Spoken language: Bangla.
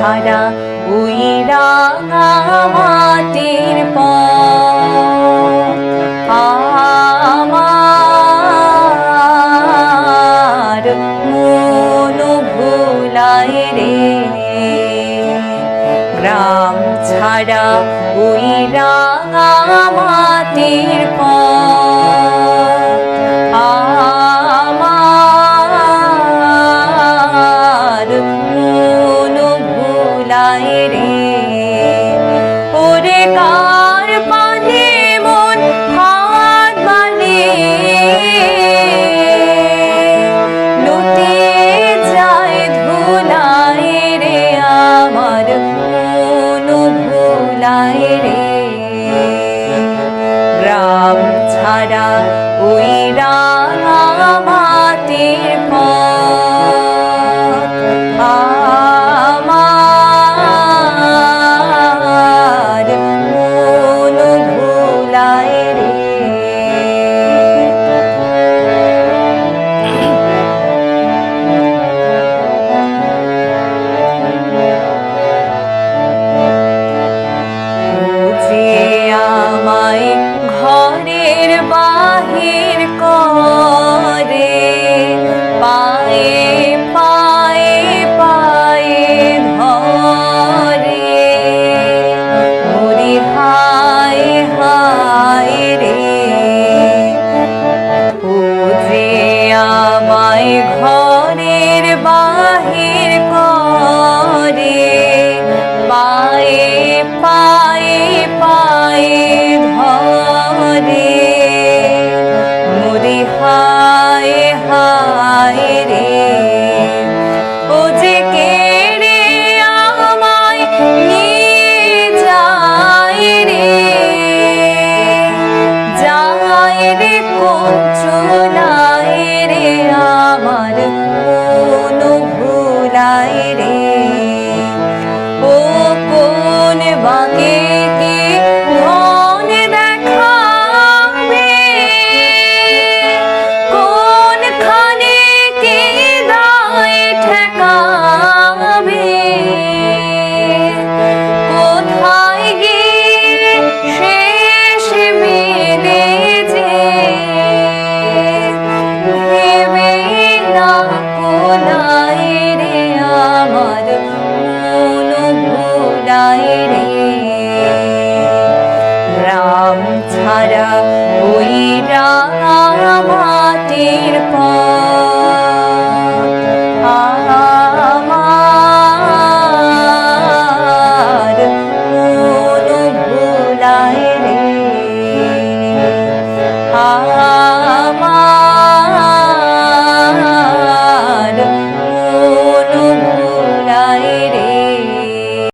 ছাড়া ওই রাঙা মাটির আমার মন ভুলাই রে। গ্রাম ছাড়া ওই রাঙা মাটির আমার ভুলাই রে ওরে কার পানে মন হাত মানে? লুটে যায় ধুলাই রে আমার মন ভুলাই রে। বাহির করে না না